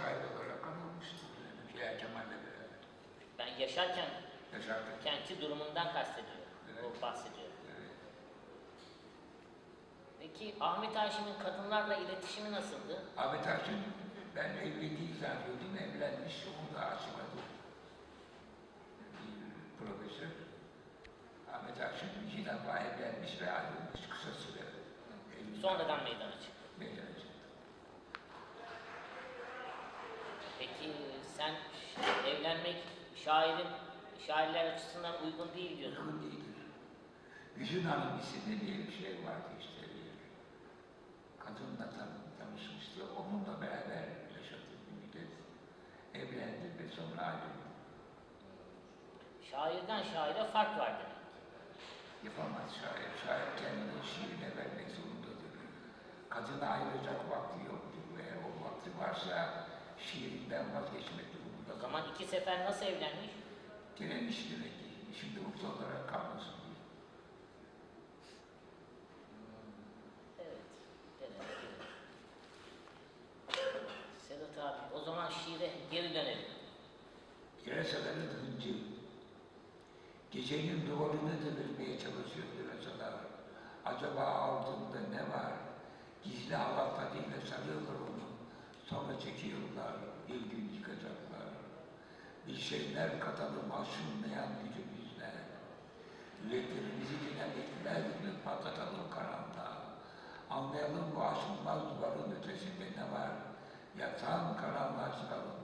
şair olarak anılmıştır. Yani Şeher Kemal'le beraber. Ben yaşarken Yaşarken. kenki durumundan kastediyor. Evet. O bahsediyor. Evet. Peki Ahmet Haşim'in kadınlarla iletişimi nasıldı? Ahmet Haşim, ben evlendiği zannediyordum, evlenmiş, onu da açıkladı. Bir profesör. Ahmet Haşim iki defa evlenmiş ve ayrılmış kısa süre. Sonradan meydana çıktı. meydana çıktı. Peki sen ş- evlenmek şairin şairler açısından uygun değil diyorsun. Uygun değildir. Güzün Hanım isimli diye bir şey vardı işte. Bir kadınla tan tanışmıştı. Onunla beraber yaşadı bir müddet. Evlendi ve sonra ayrıldı. Şairden şaire fark var demek. Yapamaz şair. Şair kendini şiirine vermek zorundadır. Kadına ayıracak vakti yoktur ve o vakti varsa şiirinden vazgeçmek O durumunda. zaman iki sefer nasıl evlenmiş? Direnmiş demek ki. Şimdi mutlu olarak kalmasın diye. Evet. Sedat abi o zaman şiire geri dönelim. Pirasaların hıncı. Gecenin duvarını devirmeye çalışıyor pirasalar. Acaba altında ne var? Gizli halatlarıyla sarıyorlar onu. Çekiyorlar, bir gün yıkacaklar. Bir şeyler katalım aşınmayan gücümüzle. Yüreklerimizi dinamikler gibi patlatalım karanlığa. Anlayalım bu aşılmaz duvarın ötesinde ne var? Yatan karanlığa çıkalım